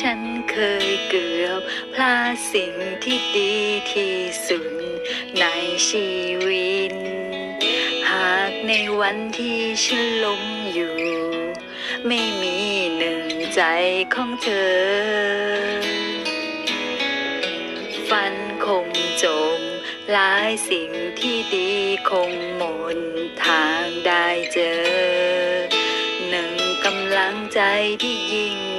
ฉันเคยเกือบพลาดสิ่งที่ดีที่สุดในชีวิต หากในวันที่ฉันล้มอยู่ ไม่มีหนึ่งใจของเธอฟันคงจมหลายสิ่งที่ดีคงหมดทางได้เจอ หนึ่งกำลังใจที่ยิ่ง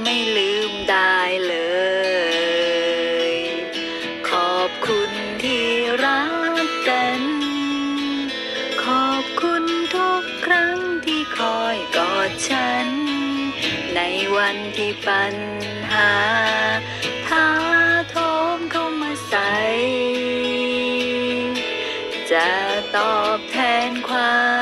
ไม่ลืมได้เลย ขอบคุณที่รักกัน ขอบคุณทุกครั้งที่คอยกอดฉัน ในวันที่ปัญหาท้าโถมเข้ามาใส่จะตอบแทนความ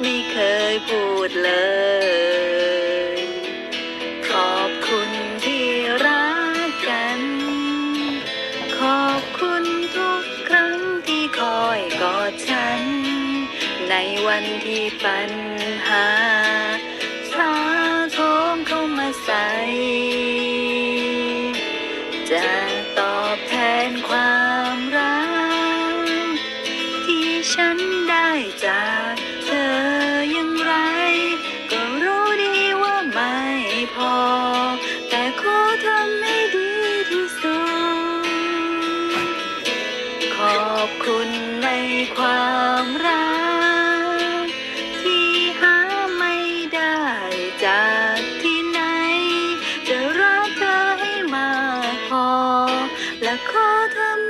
ไม่เคยพูดเลย ขอบคุณที่รักกัน ขอบคุณทุกครั้งที่คอยกอดฉัน ในวันที่ปัญหาสาโทมเข้ามาใส่จ พอแต่ขอทำให้ดีที่สุด ขอบคุณในความรัก ที่หาไม่ได้จากที่ไหน จะรักเธอให้มากพอ และขอทำ